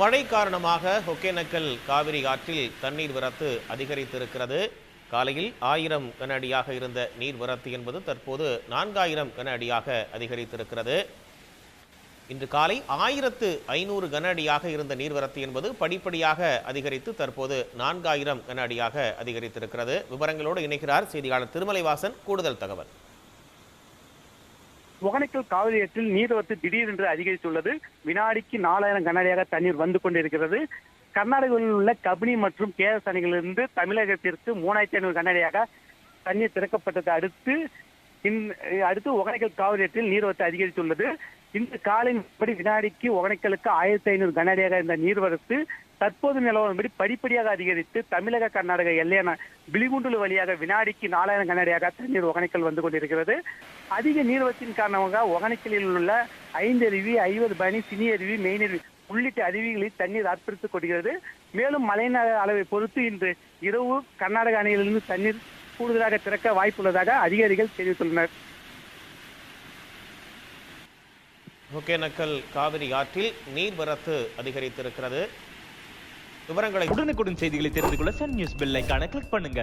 மழை காரணமாக ஒகேனக்கல் காவிரி ஆற்றில் தண்ணீர் வரத்து அதிகரித்திருக்கிறது. காலையில் ஆயிரம் கன அடியாக இருந்த நீர் வரத்து என்பது தற்போது நான்காயிரம் கன அடியாக அதிகரித்திருக்கிறது. இன்று காலை ஆயிரத்து ஐநூறு கன அடியாக இருந்த நீர்வரத்து என்பது படிப்படியாக அதிகரித்து தற்போது நான்காயிரம் கன அடியாக அதிகரித்திருக்கிறது. விவரங்களோடு இணைக்கிறார் செய்தியாளர் திருமலைவாசன். கூடுதல் தகவல். ஒகனைக்கல் காவிரி ஆற்றில் நீர்வரத்து திடீரென்று அதிகரித்துள்ளது. வினாடிக்கு நாலாயிரம் கனஅடியாக தண்ணீர் வந்து கொண்டிருக்கிறது. கர்நாடகாவில் உள்ள கபினி மற்றும் கேரஸ் அணைகளிலிருந்து தமிழகத்திற்கு மூணாயிரத்தி ஐநூறு கனஅடியாக தண்ணீர் திறக்கப்பட்டதை அடுத்து அடுத்து ஒகனைக்கல் காவிரி ஆற்றில் நீர்வரத்து அதிகரித்துள்ளது. இந்த காலையின்படி வினாடிக்கு ஒகனைக்கலுக்கு ஆயிரத்தி ஐநூறு கனஅடியாக இருந்த நீர்வரத்து தற்போது நிலவரப்படி படிப்படியாக அதிகரித்து தமிழக கர்நாடக எல்லையான பிலிகுண்டுலு வழியாக வினாடிக்கு நாலாயிரம் கனஅடியாக தண்ணீர் ஒகனைக்கல் வந்து கொண்டிருக்கிறது. அதிக நீர்வரத்தின் காரணமாக ஒகனைக்கலில் உள்ள ஐந்து அருவி ஐவது பனி சினி அருவி மெயின் உள்ளிட்ட அருவிகளில் தண்ணீர் அர்ப்பணித்துக் கொள்கிறது மேலும் மழையின் அளவை பொறுத்து இன்று இரவு கர்நாடக அணையிலிருந்து தண்ணீர் கூடுதலாக திறக்க வாய்ப்புள்ளதாக அதிகாரிகள் தெரிவித்துள்ளனர். ஒகேனக்கல் காவிரி ஆற்றில் நீர்வரத்து அதிகரித்திருக்கிறது. விவரங்களை உடனுக்குடன் செய்திகளை தெரிந்து கொள்ள சன் நியூஸ் பெல் கிளிக் பண்ணுங்க.